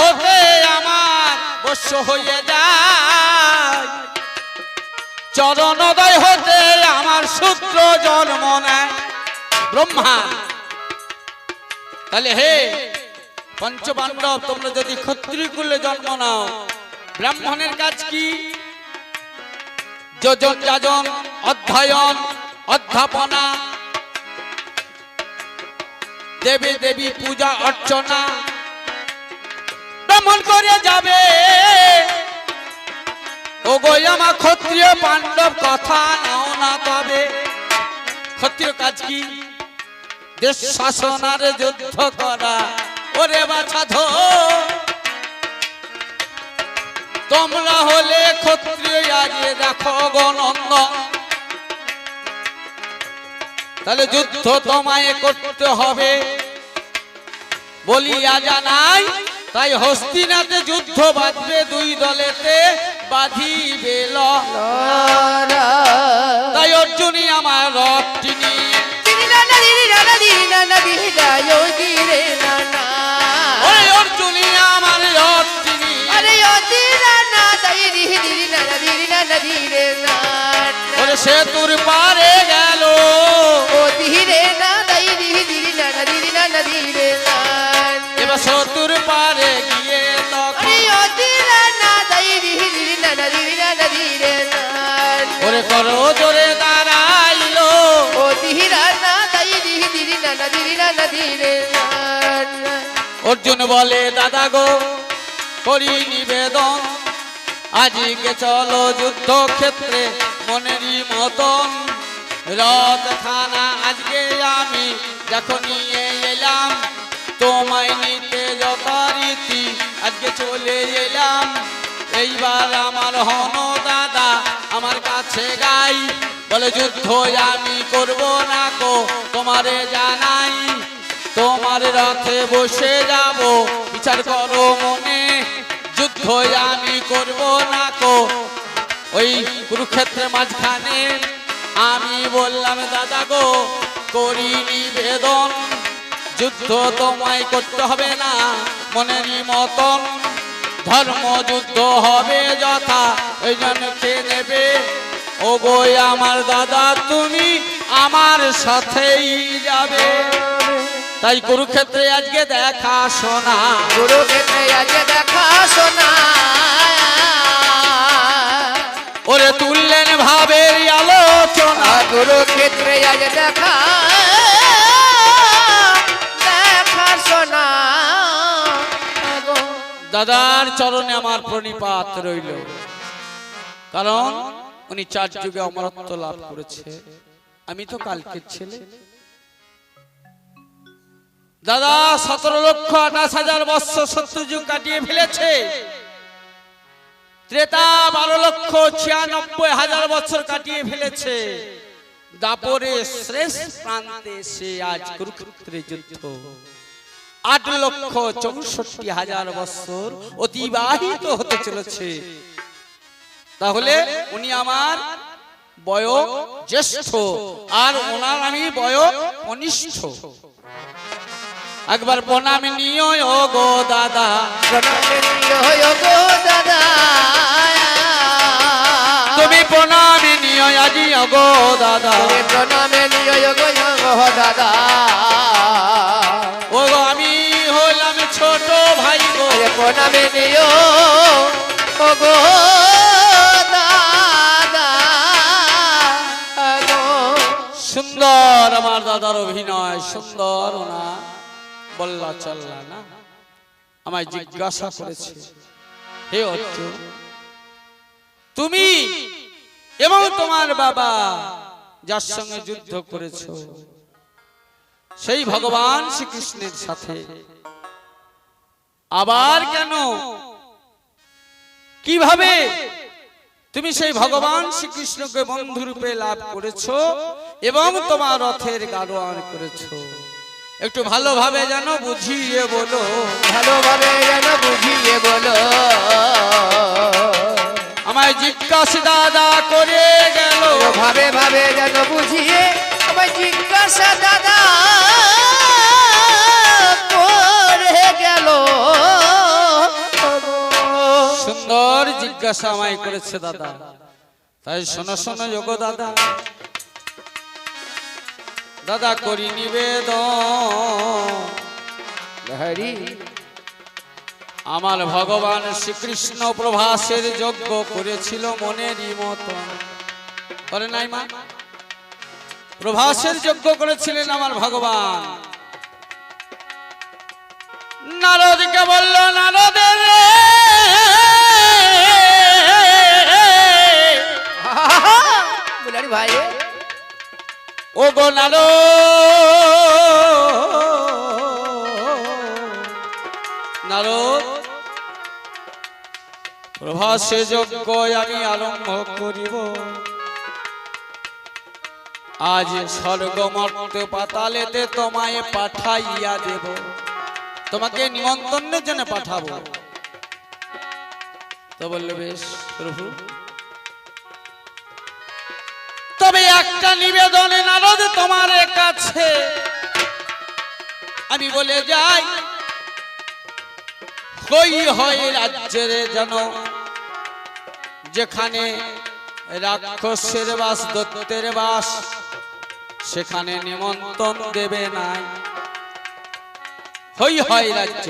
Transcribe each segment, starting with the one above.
হতে আমার, বস্য হয়ে যায়। চরণোদয় হতে আমার সূত্র জন্ম নেয়। ব্রহ্মা, তাহলে হে পঞ্চপাণ্ডব তোমরা যদি ক্ষত্রিয় কুলে জন্ম নাও, ব্রাহ্মণের কাজ কি? যোজন যাজন, অধ্যয়ন, অধ্যাপনা, দেবী দেবী পূজা, অর্চনা ব্রাহ্মণ করে যাবে? ও গো আমার ক্ষত্রিয় পাণ্ডব কথা নাও না তবে। ক্ষত্রিয় কাজ কি? দেশ শাসনার যুদ্ধ করা। ওরে বাছা ধো। তোমরা হলে ক্ষত্রিয়, আজ দেখো গনন্দ তাহলে যুদ্ধ তোমায় করতে হবে। বলিয়া জানাই তাই হস্তিনাতে যুদ্ধ বাঁধবে দুই দলেতে, বাঁধিবে ল। তাই অর্জুনই আমার রথটি অর্জুনই ওরে সেতুর পারে গেল। করো জোরে দাঁড়াইলো। অর্জুন বলে দাদা গো করি নিবেদন। আজকে চলো যুদ্ধ ক্ষেত্রে মনেরই মতন। রথ খানা আজকে আমি দেখো নিয়ে এলাম তোমায় নিতে যথারীতি আজকে চলে এলাম। এইবার আমার হন দাদা আমার কাছে গাই। বলে, যুদ্ধ আমি করব না কো তোমারে জানাই। তোমার রথে বসে যাব, বিচার করো মনে। যুদ্ধ আমি করব না কো ওই কুরুক্ষেত্রের মাঝখানে আমি বললাম, দাদা গো করি নিবেদন যুদ্ধ তোমায় করতে হবে না, মনেরই মতন। ধর্ম যুদ্ধ হবে যথা ওই জনকে নেবে? ও গো আমার দাদা তুমি আমার সাথেই যাবে। তাই কুরুক্ষেত্রে আজকে দেখা শোনা। গুরুক্ষেত্রে আজকে দেখা শোনা। ওরে তুললেন ভাবের আলোচনা। গুরুক্ষেত্রে আজ দেখা দাদার চরণে আমার প্রণিপাত রইল। কারণ উনি চার যুগে অমরত্ব লাভ করেছে। আমি তো কালকের ছেলে। দাদা, সতেরো লক্ষ আঠাশ হাজার বৎসর সত্তর যুগ কাটিয়ে ফেলেছে। ত্রেতা বারো লক্ষ ছিয়ানব্বই হাজার বছর কাটিয়ে ফেলেছে। দাপরে শেষ প্রান্তে সে আজ কুরুক্ষেত্রে যুদ্ধ। আট লক্ষ চৌষট্টি হাজার বছর অতিবাহিত হতে চলেছে। তাহলে উনি আমার বয় জ্যেষ্ঠ আর ওনার আমি বয় কনিষ্ঠ। একবার প্রণাম ও গো দাদা। তুমি প্রণাম নিও আজি গো দাদা। প্রণামে নিও গো দাদা। ছোট ভাই আরে প্রণামে নিও ও গো সুন্দর আমার দাদার অভিনয় সুন্দর ওনা। বল্লা চল্লা না? আমায় জিজ্ঞাসা করেছে হে অর্জুন তুমি এবং তোমার বাবা যার সঙ্গে যুদ্ধ করেছ সেই ভগবান শ্রীকৃষ্ণের সাথে আবার কেন? কীভাবে? তুমি সেই ভগবান শ্রীকৃষ্ণকে বন্ধুরূপে লাভ করেছ এবং তোমার রথের গাড়োয়ান করেছ। একটু ভালোভাবে যেন বুঝিয়ে বলো। ভালোভাবে যেন বুঝিয়ে বলো। আমায় জিজ্ঞাসা দাদা করে গেল। ভাবে ভাবে যেন বুঝিয়ে আমায় জিজ্ঞাসা দাদা। জিজ্ঞাসা আমায় করেছে দাদা। তাই শোনো শোনো যোগ দাদা। দাদা করি নিবেদন। আমার ভগবান শ্রীকৃষ্ণ প্রভাসের যজ্ঞ করেছিল মনেরই মতন করে নাই মা। প্রভাসের যজ্ঞ করেছিলেন আমার ভগবান। নারদকে বলল নারদের রে বুলারি ভাই ও গো নারদ নারদ প্রভাসে যজ্ঞ আমি আরম্ভ করিব। আজ স্বর্গমর্ত পাতালেতে তোমায় পাঠাইয়া দেব। তোমাকে নিমন্ত্রণের জন্য পাঠাবো। তো বললে বেশ, প্রভু। একটা নিবেদনে নারদ তোমার কাছে। আমি বলে যাই হই হয় রাজ্যের যেন যেখানে রাক্ষসের বাস দত্তের বাস, সেখানে নিমন্ত্রণ দেবে নাই। হই হয় রাজ্য।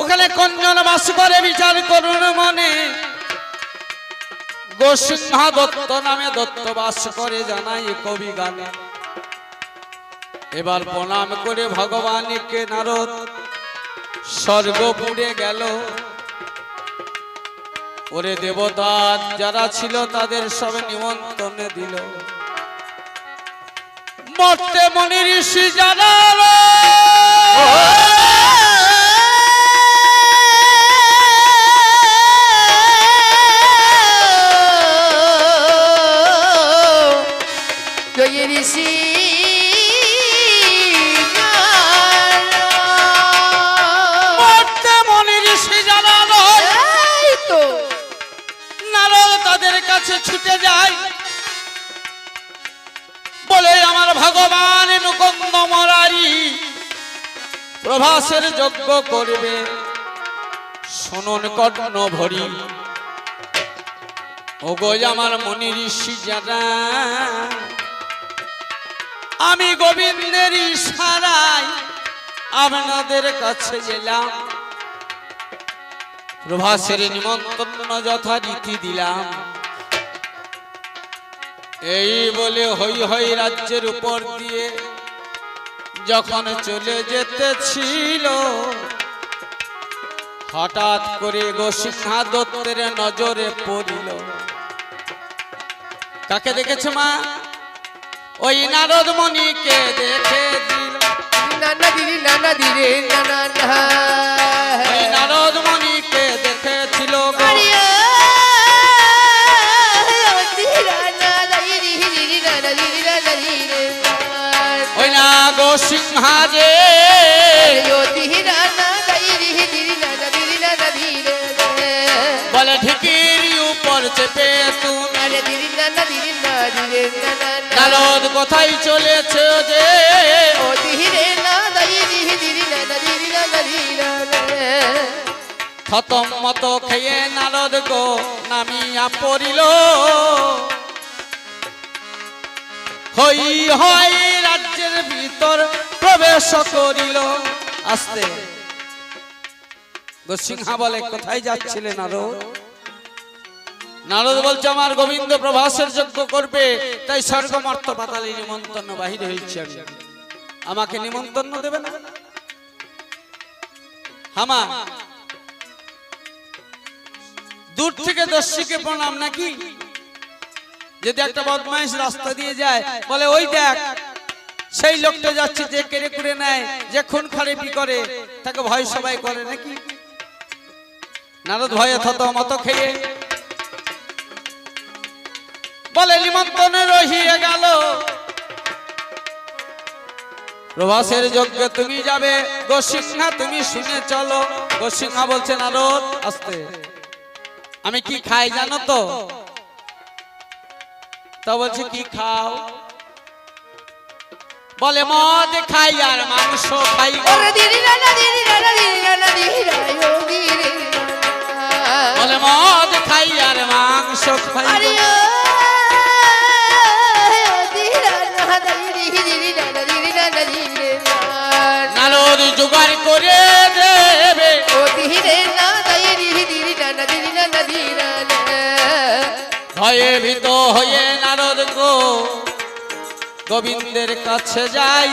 ওখানে কঞ্জন বাস করে, বিচার করুন মনে। গোসিংহা দত্ত নামে দত্ত বাস করে জানাই কবি গানে। এবার প্রণাম করে ভগবানকে নারদ স্বর্গ পুড়ে গেল। ওরে দেবতা, যারা ছিল তাদের সবে নিমন্ত্রণ দিল। মর্তে মনি ঋষি যারা কাছে ছুটে যায়। বলে আমার ভগবান মরারি প্রভাসের যজ্ঞ করবে। শুনুন কর্ণ ভরি। ও গো আমার মনি ঋষি যারা আমি গোবিন্দের ইশারায় আপনাদের কাছে গেলাম। প্রভাসের নিমন্ত্রণ যথারীতি দিলাম। এই বলে হই হই রাজ্যের উপর দিয়ে যখন চলে যেতে ছিল, হঠাৎ করে গোসিংহা দত্তের নজরে পড়িল। কাকে দেখেছে মা? ওই নারদ মণিকে দেখে দিল নানা দিদি নানা দিদি নানা ওই নারদ মণিকে দেখেছিল গো ওই না দিদি বলে ঢিকির উপর চেপে তুমি কোথায় চলেছে যে ও খতম মতো খেয়ে নারদ গো নামিয়া পড়িল। হই হয় রাজ্যের ভিতর প্রবেশ করিল। আস্তে। সিংহা বলে কোথায় যাচ্ছিলেন নারদ? নারদ বলছে, আমার গোবিন্দ প্রভাসের যজ্ঞ করবে, তাই স্বর্গমর্ত পাতালে নিমন্ত্রণ বাহির হয়েছে আমি। আমাকে নিমন্ত্রণ দেবে না? হামা, দূর থেকে দস্যিকে প্রণাম নাকি? যদি একটা বদমাইশ রাস্তা দিয়ে যায়, বলে, ওই দেখ, সেই লোকটা যাচ্ছে যে কেড়ে কুড়ে নেয়, যে খুন খারেপি করে, তাকে ভয় সবাই করে নাকি? নারদ ভয়ে থত মত খেয়ে বলে নিমন্ত্রণে রহিয়ে গেল প্রবাসের যজ্ঞ তুমি যাবে গোসিংহা তুমি শুনে চলো গোসিংহা বলছেন আরও আসতে আমি কি খাই জানো তো বলছি কি খাও বলে মদ খাই আর মাংস খাই বলে মদ খাই আর মাংস খাই ভয়ে ভীত হয়ে নারদ গোবিন্দের কাছে যাই।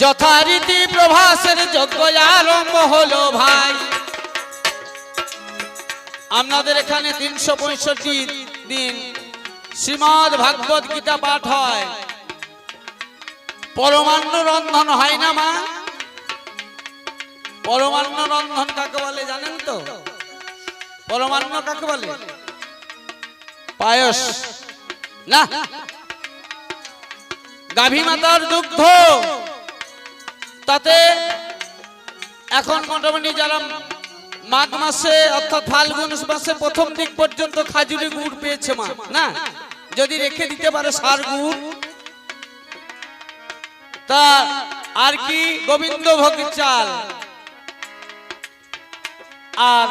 যথারীতি প্রভাসের যজ্ঞ আরম্ভ হলো ভাই। আপনাদের এখানে তিনশো পঁয়ষট্টি দিন শ্রীমদ ভাগবত গীতা পাঠ হয়। পরমান্ন রন্ধন হয় না, মা? পরমান্ন রন্ধন কাকে বলে জানেন তো? পরমান্ন কাকে বলে? পায়স। না। গাভী মাতার দুগ্ধ। তাতে এখন মোটামুটি যারা মাঘ মাসে অর্থাৎ ফাল্গুন মাসে প্রথম দিক পর্যন্ত খাজুরি গুড় পেয়েছে মা। না? যদি রেখে দিতে পারে সার গুড় তা আর কি গোবিন্দ ভোগ চাল? আর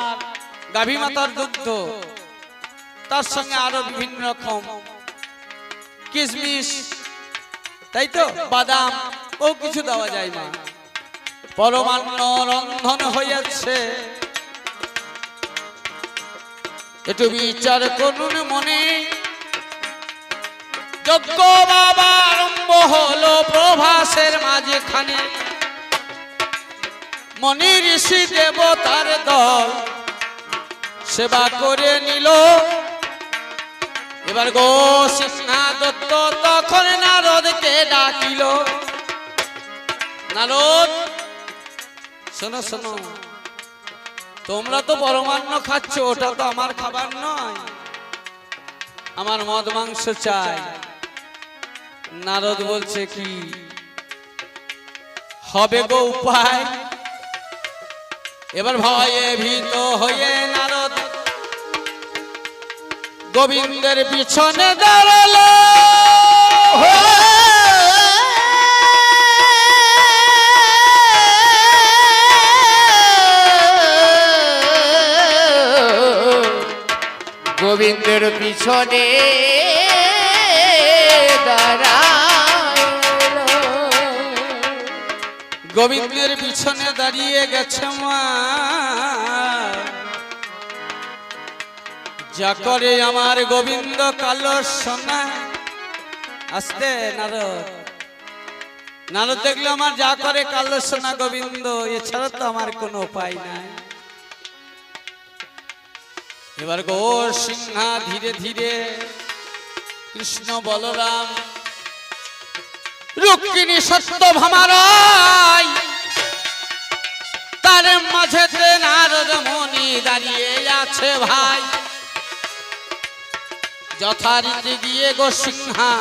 গাভী মাতার দুগ্ধ? তার সঙ্গে আরও বিভিন্ন রকম কিশমিশ। তাই তো? বাদাম। ও কিছু দেওয়া যায় না। পরমান্ন রন্ধন হইয়াছে। একটু বিচার করুন মনে। যজ্ঞ বাবা আরম্ভ হলো প্রভাসের মাঝখানে। মনি ঋষি দেবতার দল সেবা করে নিল। এবার গো সিংহা দত্ত তখন নারদকে ডাকিল। নারদ, শোনো শোনো। তোমরা তো পরমান্ন খাচ্ছ, ওটা তো আমার খাবার নয়। আমার মদ মাংস চাই। নারদ বলছে কি? হবে গো উপায়। এবার ভয়ে ভীত হয়ে নারদ গোবিন্দের পিছনে দাঁড়াল। গোবিন্দের পিছনে গোবিন্দের পিছনে দাঁড়িয়ে গেছে মা। যা করে আমার গোবিন্দ কালো সোনা। আসতে, নারদ। নারদ দেখলে আমার যা করে কালো সোনা গোবিন্দ, এছাড়া তো আমার কোনো উপায় নাই। এবার গৌর সিংহা, ধীরে ধীরে কৃষ্ণ বলরাম রুক্মিণী সত্য ভামারাই তার মাঝেতে নারদ মনি দাঁড়িয়ে আছে ভাই। যথারীতি গিয়ে গো সিংহা,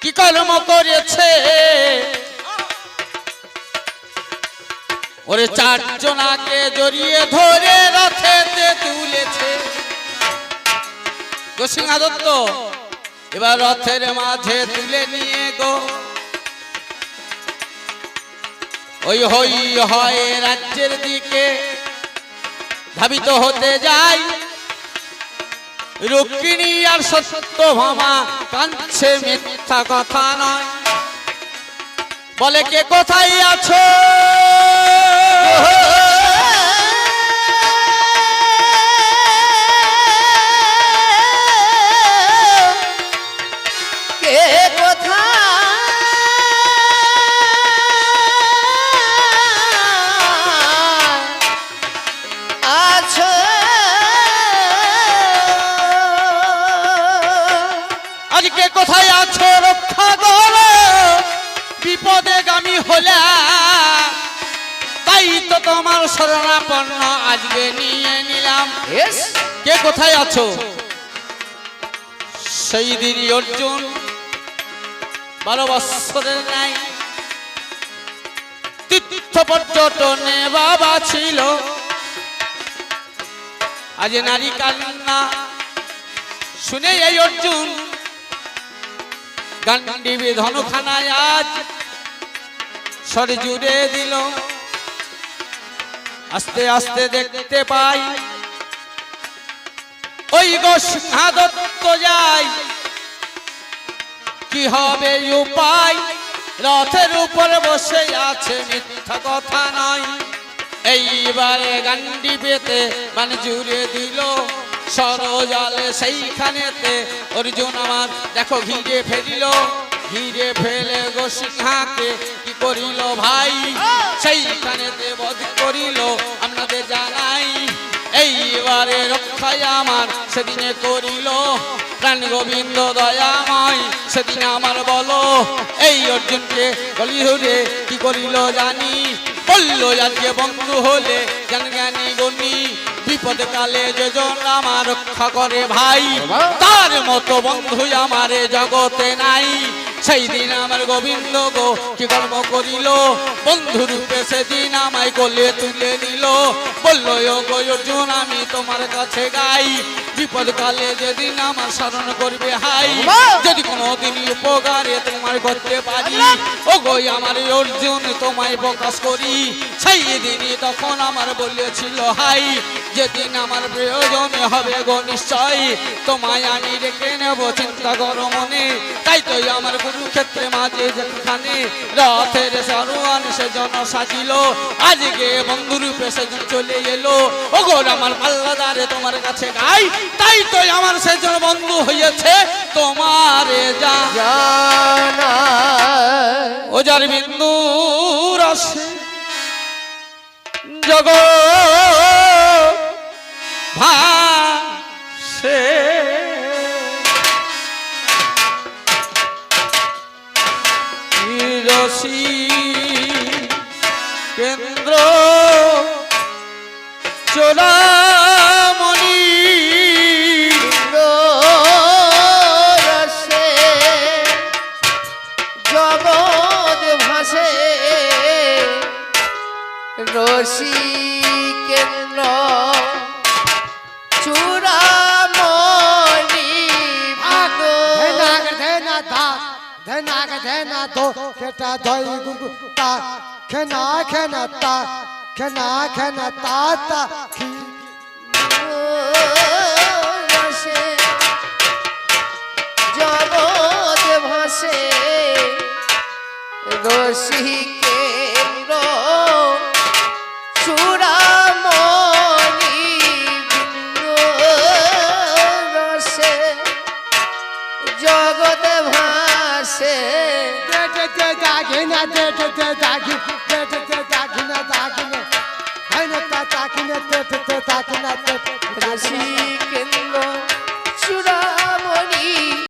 কি কর্ম করেছে? ওরে চারজনাকে জড়িয়ে ধরে রথেতে তুলেছে। গো সিংহা দত্ত এবার রথের মাঝে তুলে নিয়ে গো। ওই হই হয় রাজ্যের দিকে, ধাবিত হতে যাই। রুক্মিণী আর সত্য ভামা কাঁদছে মিথ্যা কথা নয়। বলে, কে কোথায় আছো? কোথায় আছো? সেই দিনই অর্জুন বারো বৎসরের নাই তীর্থ পর্যটনে বাবা ছিল। আজ নারী কান্না শুনে এই অর্জুন গান্ডিবি ধনুখানায় আজ সরে জুড়ে দিল। আস্তে আস্তে দেখতে পাই ওই সিংহাদত্ত যাই। কি হবে উপায়? রথের উপরে বসে আছে মিথ্যা কথা নয় এইবারে গান্ডি পেতে মানে জুড়ে দিল সরজালে সেইখানেতে। অর্জুন আমার দেখো ঘিরে ফেলিল। ঘিরে ফেলে গো সিংহাকে কি করিল ভাই? সেইখানেতে বধ করিল আপনাদের জানাই। এইবারে রক্ষায় আমার সেদিনে করিল প্রাণ গোবিন্দ দয়াময় সেদিন আমার বলো এই অর্জুনকে বলি হলে কি করিল জানি? বলল আজকে বন্ধু হলে জ্ঞান জ্ঞানী গণি বিপদ কালে যেজন আমার রক্ষা করে ভাই তার মতো বন্ধু আমার জগতে নাই। সেই দিন আমার গোবিন্দ গো, কি কর্ম করিল? বন্ধু রূপে সেদিন আমায় গলে তুলে নিল। বলল, "ও গো অর্জুন, আমি তোমার কাছে গাই। বিপদ কালে যেদিন আমার স্মরণ করবে হাই যদি কোনোদিন উপকারে তোমার করতে পারি ও গো আমার অর্জুন তোমায় প্রকাশ করি। সেই দিনই তখন আমার বলেছিল হাই যেদিন আমার প্রয়োজন হবে গো নিশ্চয় তোমায় আমি রেখে নেব চিন্তা করো মনে। তাই তো আমার কুরুক্ষেত্রে মাঝে যেখানে রথের সরোয়ান সেজন সাজিল। আজকে বন্ধু রূপে সেজন চলে এলো। ও গো আমার পাল্লাদারে তোমার কাছে গাই তাই তো আমার সেজন বন্ধু হয়েছে তোমারে জানা ও যার বিন্দু রসে জগ ভাসে। রসি কেন্দ্র চোরামণি রসি কেন্দ্র চূড়ামণি ভাগ। ধেনাগ ধেনা ধা ধেনাগ ধেনা ধো কেটা ধই গুগু তা, খেনা খেনা তা, খেনা খেনা তা তা